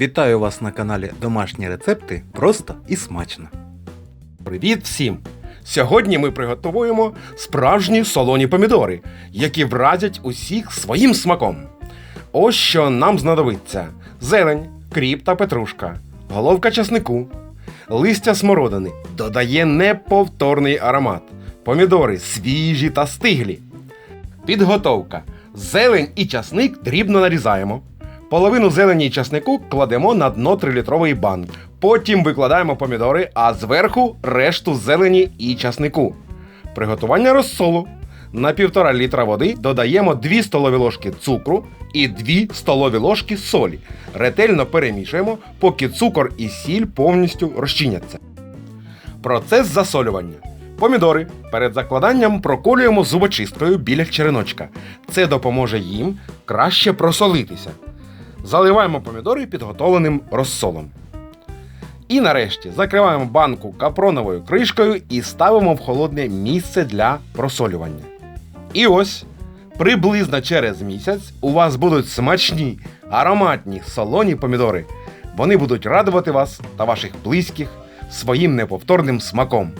Вітаю вас на каналі Домашні рецепти просто і смачно. Привіт всім! Сьогодні ми приготуємо справжні солоні помідори, які вразять усіх своїм смаком. Ось що нам знадобиться: зелень, кріп та петрушка, головка часнику, листя смородини додає неповторний аромат, помідори свіжі та стиглі. Підготовка. Зелень і часник дрібно нарізаємо. Половину зелені і часнику кладемо на дно 3-літрової банки. Потім викладаємо помідори, а зверху решту зелені і часнику. Приготування розсолу. На 1,5 літра води додаємо 2 столові ложки цукру і 2 столові ложки солі. Ретельно перемішуємо, поки цукор і сіль повністю розчиняться. Процес засолювання. Помідори перед закладанням проколюємо зубочисткою біля череночка. Це допоможе їм краще просолитися. Заливаємо помідори підготовленим розсолом. І нарешті закриваємо банку капроновою кришкою і ставимо в холодне місце для просолювання. І ось приблизно через місяць у вас будуть смачні, ароматні солоні помідори. Вони будуть радувати вас та ваших близьких своїм неповторним смаком.